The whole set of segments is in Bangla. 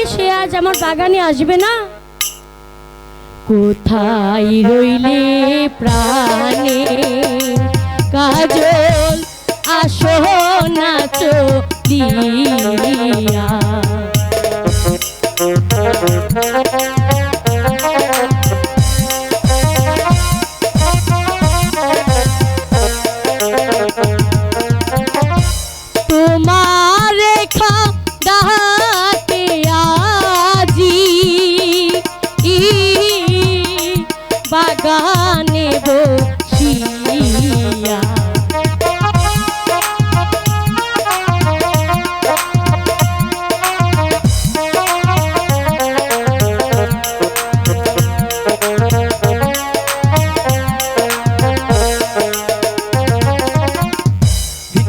কি সে আজ আমার বাগানে আসবে না? কোথায় রইলে প্রাণে? কাজল আসো না চলিয়া কানে বসিয়া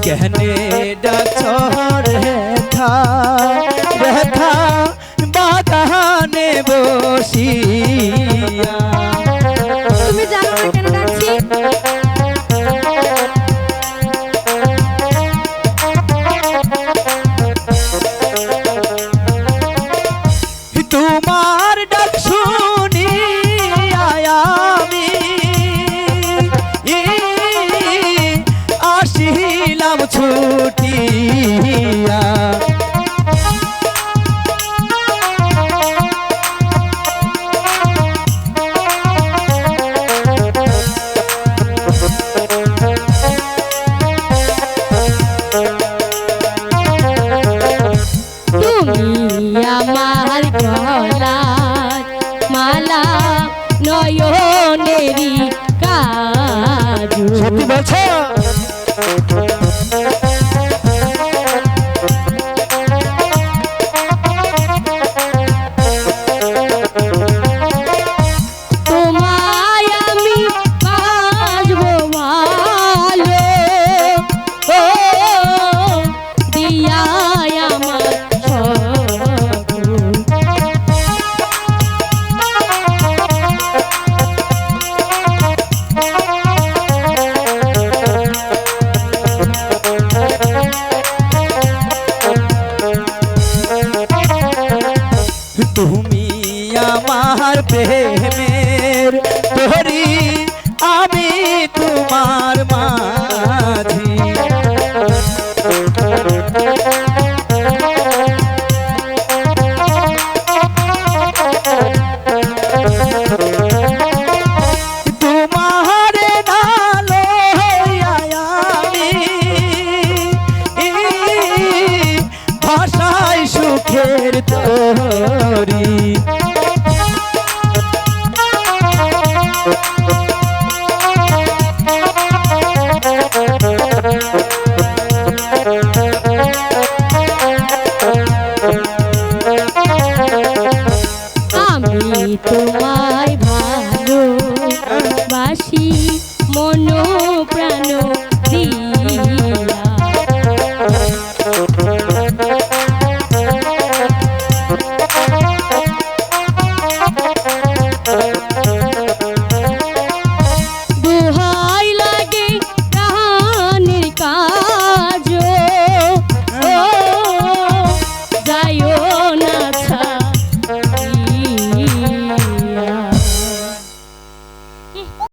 কেহনে ডাক হে থা তুমি জানো না কেন ডাকছি? নয়নেরি আমার প্রেমের তোরি আমি তোমার মাঝি। তোমার